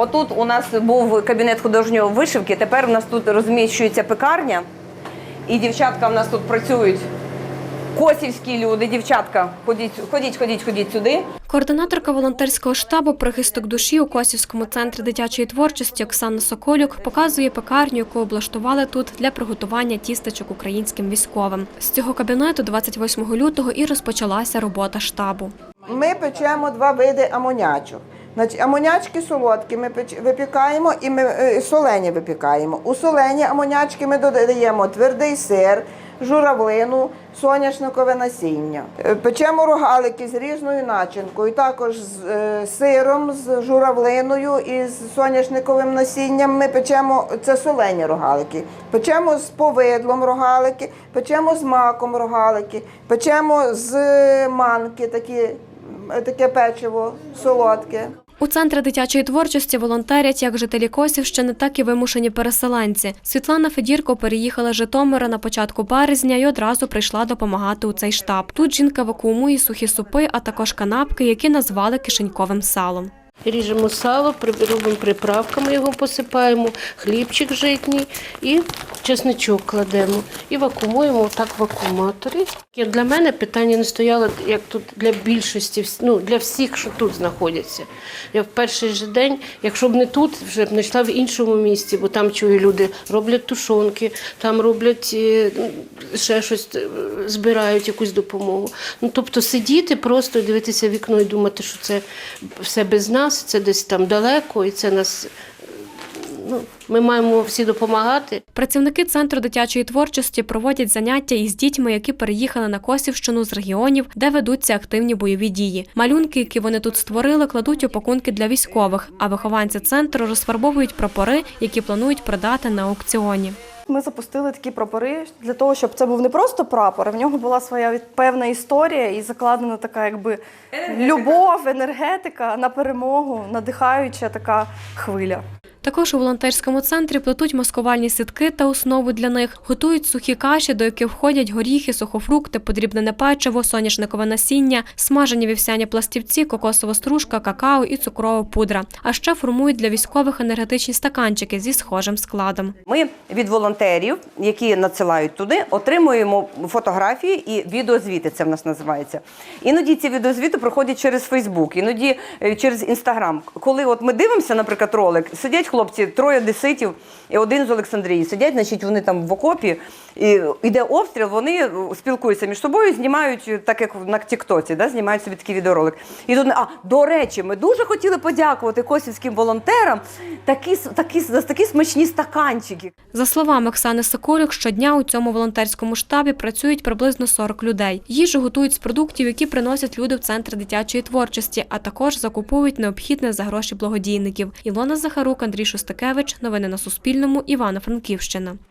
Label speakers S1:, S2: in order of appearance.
S1: Отут у нас був кабінет художньої вишивки. Тепер у нас тут розміщується пекарня, і дівчатка в нас тут працюють. Косівські люди, дівчатка, ходіть, ходіть, ходіть, ходіть сюди.
S2: Координаторка волонтерського штабу Прихисток душі у Косівському центрі дитячої творчості Оксана Соколюк показує пекарню, яку облаштували тут для приготування тістечок українським військовим. З цього кабінету 28 лютого і розпочалася робота штабу.
S3: Ми печемо два види амонячок. Значить, амонячки солодкі ми випікаємо і ми е, солені випікаємо. У солені амонячки ми додаємо твердий сир, журавлину, соняшникове насіння. Е, Печемо рогалики з різною начинкою, також з е, сиром, з журавлиною і з соняшниковим насінням. Ми печемо це солені рогалики. Печемо з повидлом рогалики, печемо з маком рогалики, печемо з манки такі таке печиво солодке.
S2: У центрі дитячої творчості волонтерять як жителі Косівщини, так і вимушені переселенці. Світлана Федірко переїхала з Житомира на початку березня і одразу прийшла допомагати у цей штаб. Тут жінка вакуумує сухі супи, а також канапки, які назвали кишеньковим салом.
S4: Ріжемо сало, робимо приправками, його посипаємо, хлібчик житній і чесничок кладемо. І вакуумуємо так в вакууматорі. Для мене питання не стояло, як тут для більшості, ну, для всіх, що тут знаходяться. Я в перший же день, якщо б не тут, вже б знайшла в іншому місці, бо там чую люди роблять тушонки, там роблять е, ще щось, е, збирають якусь допомогу. Ну, тобто сидіти просто дивитися в вікно і думати, що це все без нас, це десь там далеко, і це нас. Ну, ми маємо всі допомагати.
S2: Працівники центру дитячої творчості проводять заняття із дітьми, які переїхали на Косівщину з регіонів, де ведуться активні бойові дії. Малюнки, які вони тут створили, кладуть у пакунки для військових. А вихованці центру розфарбовують прапори, які планують продати на аукціоні.
S5: Ми запустили такі прапори для того, щоб це був не просто прапор, а в нього була своя певна історія і закладена така, якби любов, енергетика на перемогу, надихаюча така хвиля.
S2: Також у волонтерському центрі плетуть маскувальні сітки та основу для них, готують сухі каші, до яких входять горіхи, сухофрукти, подрібнене печиво, соняшникове насіння, смажені вівсяні пластівці, кокосова стружка, какао і цукрова пудра. А ще формують для військових енергетичні стаканчики зі схожим складом.
S1: Ми від волонтерів, які надсилають туди, отримуємо фотографії і відеозвіти. Це в нас називається. Іноді ці відеозвіти проходять через Фейсбук, іноді е, через Інстаграм. Коли от ми дивимося, наприклад, ролик, сидять хлопці, троє деситів і один з Олександрії. Сидять, значить, вони там в окопі, і йде обстріл, вони е, спілкуються між собою, знімають, е, так як на Тіктоці, да, знімають собі такий відеоролик. І тут, а, до речі, ми дуже хотіли подякувати косівським волонтерам такі, такі, за такі смачні стаканчики.
S2: За словами Оксани Соколюк, щодня у цьому волонтерському штабі працюють приблизно 40 людей. Їжу готують з продуктів, які приносять люди в центр дитячої творчості, а також закуповують необхідне за гроші благодійників. Ілона Захарук, Андрій Шостакевич. Новини на Суспільному. Івано-Франківщина.